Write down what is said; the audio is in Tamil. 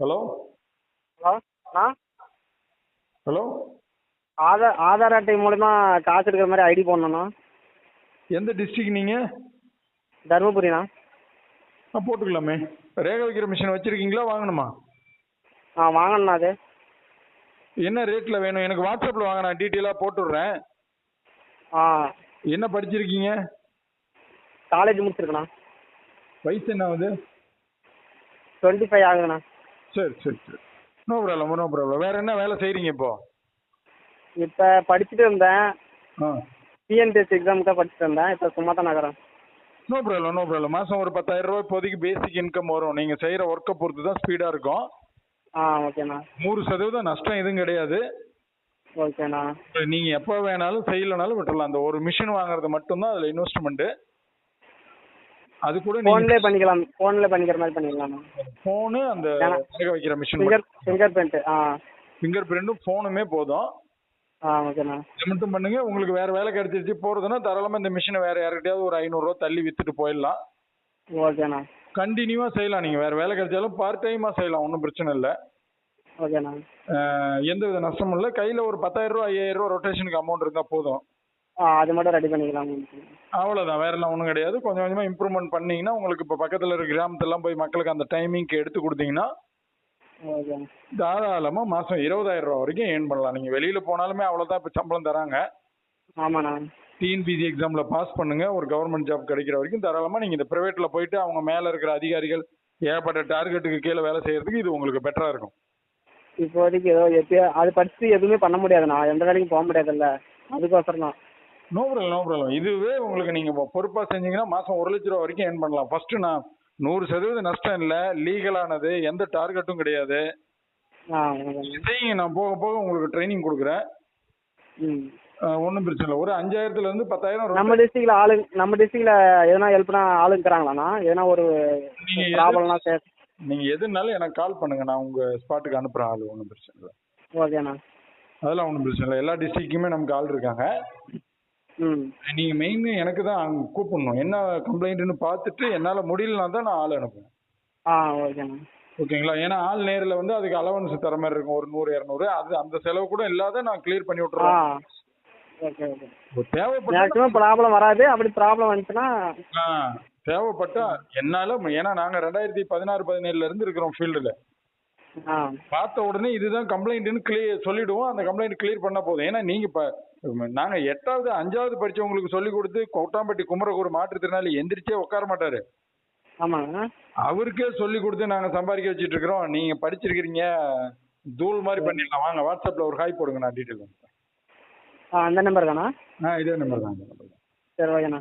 ஹலோ? ஹலோ அண்ணா? ஹலோ? ஆதார் ஆதார் அட்டை மூலிமா காசு எடுக்கிற மாதிரி ஐடி போடணுண்ணா எந்த டிஸ்ட்ரிக்ட் நீங்கள் தருமபுரிண்ணா. ஆ போட்டுக்கலாமே. ரேகை வைக்கிற மிஷின் வச்சுருக்கீங்களா வாங்கணுமா? ஆ வாங்கணுண்ணா அது. என்ன ரேட்டில் வேணும்? எனக்கு வாட்ஸ்அப்பில் வாங்க நான் டீட்டெயிலாக போட்டுடுறேன். ஆ. என்ன படிச்சிருக்கீங்க? காலேஜ் முடிச்சிருக்கேண்ணா. வயசு என்ன ஆகுது? டுவெண்ட்டி ஃபைவ் ஆகுதுண்ணா. சரி சரி சரி. நோ ப்ராப்ளம் நோ ப்ராப்ளம் வேறு என்ன வேலை செய்கிறீங்க இப்போ? இப்போ படிச்சுட்டு இருந்தேன். ஆ. டிஎன்பிஎஸ்சி எக்ஸாமுக்கு தான் படிச்சுட்டு இருந்தேன். இப்போ சும்மா தான் நகரம் நோ ப்ராப்ளம் நோ ப்ராப்ளம் மாதம் ஒரு பத்தாயிரம் ரூபாய் இப்போதைக்கு பேசிக் இன்கம் வரும். நீங்கள் செய்கிற ஒர்க்கை பொறுத்து தான் ஸ்பீடாக இருக்கும். ஆ ஓகேண்ணா நூறு சதவீதம் நஷ்டம் எதுவும் கிடையாது. ஓகேண்ணா நீங்கள் எப்போ வேணாலும் செய்யலைனாலும் விட்டுறலாம். அந்த ஒரு மிஷின் வாங்குறது மட்டும்தான் அதில் இன்வெஸ்ட்மெண்ட்டு அது கூட ஃபோன்லேயே பண்ணிக்கலாம். ஃபோனில் பண்ணிக்கிற மாதிரி பண்ணிக்கலாம்ண்ணா ஃபோனு அந்த ரேகை வைக்கிற மிஷின் ஃபிங்கர் பிரிண்ட்டு ஆ. ஃபிங்கர் பிரிண்ட்டும் ஃபோனுமே போதும். ஆ ஓகேண்ணா இது மட்டும் பண்ணுங்க. உங்களுக்கு வேற வேலை கிடைச்சிருச்சு போறதுன்னா தாராளமா இந்த மிஷினை வேற யார்கிட்டயாவது ஒரு ஐநூறுரூவா தள்ளி வித்துட்டு போயிடலாம். ஓகேண்ணா கண்டினியூவா செய்யலாம். நீங்க வேற வேலை கிடைச்சாலும் பார்ட் டைமா செய்யலாம். ஒன்றும் பிரச்சனை இல்லை. ஓகேண்ணா எந்த வித நஷ்டமும் இல்லை. கையில ஒரு பத்தாயிரம் ரூபா ஐயாயிரம் ரூபா ரொட்டேஷனுக்கு அமௌண்ட் இருந்தா போதும். அது மட்டும் ரெடி பண்ணிக்கலாம் அவ்வளவுதான். வேற எல்லாம் ஒன்றும் கிடையாது. கொஞ்சம் கொஞ்சமா இம்ப்ரூவ்மெண்ட் பண்ணீங்கன்னா உங்களுக்கு இப்போ பக்கத்துல இருக்க கிராமத்துலாம் போய் மக்களுக்கு அந்த டைமிங்க்கு எடுத்து கொடுத்தீங்கன்னா ஓகேண்ணா தாராளமா மாசம் இருபதாயிரம் ரூபா வரைக்கும் ஏர்ன் பண்ணலாம். நீங்க வெளியில போனாலுமே அவ்வளவுதான் இப்போ சம்பளம் தராங்க. ஆமாண்ணா டிஎன்பிசி எக்ஸாம்ல பாஸ் பண்ணுங்க. ஒரு கவர்மெண்ட் ஜாப் கிடைக்கிற வரைக்கும் தாராளமா நீங்க இந்த பிரைவேட்ல போயிட்டு அவங்க மேல இருக்கிற அதிகாரிகள் ஏகப்பட்ட டார்கெட்டுக்கு கீழே வேலை செய்யறதுக்கு இது உங்களுக்கு பெட்டரா இருக்கும். இப்போதைக்கு ஏதோ எப்பயோ அது படிச்சு எதுவுமே பண்ண முடியாதுண்ணா எந்த வேலைக்கும் போக முடியாதுல்ல. அதுக்கோசரம் தான். நோ ப்ராப்ளம் நோ ப்ராப்ளம் இதுவே உங்களுக்கு நீங்க பொ- பொறுப்பா செஞ்சீங்கன்னா மாசம் ஒரு லட்ச ரூபா வரைக்கும் ஏர்ன் பண்ணலாம். ஃபர்ஸ்ட் நான் நூறு சதவீதம் நஷ்டம் இல்லை லீகலானது எந்த டார்கெட்டும் கிடையாது. செய்யுங்க நான் போக போக உங்களுக்கு ட்ரைனிங் கொடுக்குறேன். ஒன்றும் பிரச்சனை இல்லை. ஒரு அஞ்சாயிரத்துல இருந்து பத்தாயிரம் நம்ம டிஸ்ட்ரிக்ட்ல ஆளு நம்ம டிஸ்ட்ரிக்ட்ல எதனா ஹெல்ப்னா ஆளு இருக்கிறாங்களாண்ணா எதனா ஒரு ப்ராப்ளம்னா சே நீங்க எதுனாலும் எனக்கு கால் பண்ணுங்க. நான் உங்க ஸ்பாட்டுக்கு அனுப்புறேன் ஆள். ஒன்றும் பிரச்சனை இல்லை. ஓகேண்ணா. அதெல்லாம் ஒன்றும் பிரச்சனை இல்லை. எல்லா டிஸ்ட்ரிக்ட்டுமே நமக்கு ஆள் இருக்காங்க. நீங்க மெயின் எனக்கு தான் அங்க கூப்பிடணும். என்ன கம்ப்ளைண்ட்னு பார்த்துட்டு என்னால முடியலனா தான் நான் ஆள் அனுப்புவேன். ஆ ஓகேண்ணா ஓகேங்களா? ஏன்னா ஆள் நேரில் வந்து அதுக்கு அலவன்ஸ் தர மாதிரி இருக்கும். ஒரு நூறு இரநூறு. அது அந்த செலவு கூட இல்லாத நான் கிளியர் பண்ணி விட்டுறேன் ஓகே மேக்ஸிமம் ப்ராப்ளம் வராது. அப்படி ப்ராப்ளம் வந்துச்சுன்னா தேவைப்பட்டா என்னால ஏன்னா நாங்க ரெண்டாயிரத்தி பதினாறு பதினேழுல இருந்து இருக்கிறோம் ஃபீல்டுல பார்த்த உடனே இதுதான் கம்ப்ளைண்ட்னு கிளியர் சொல்லிடுவோம். அந்த கம்ப்ளைண்ட் கிளியர் பண்ணா போதும். ஏன்னா நீங்க இப்ப நாங்க எட்டாவது அஞ்சாவது படிச்சவங்களுக்கு சொல்லி கொடுத்து கொட்டாம்பட்டி குமரகுரு மாற்றுத்திறனாளி எந்திரிச்சே உட்கார மாட்டாரு. அவருக்கே சொல்லி கொடுத்து நாங்க சம்பாதிக்க வச்சிட்டு இருக்கிறோம். நீங்க படிச்சிருக்கிறீங்க தூள் மாதிரி பண்ணிடலாம். வாங்க வாட்ஸ்அப்ல ஒரு ஹாய் போடுங்க நான் டீட்டெயில் ஆ அந்த நம்பர் தானா? ஆ இதே நம்பர் தான். சரி ஓகேண்ணா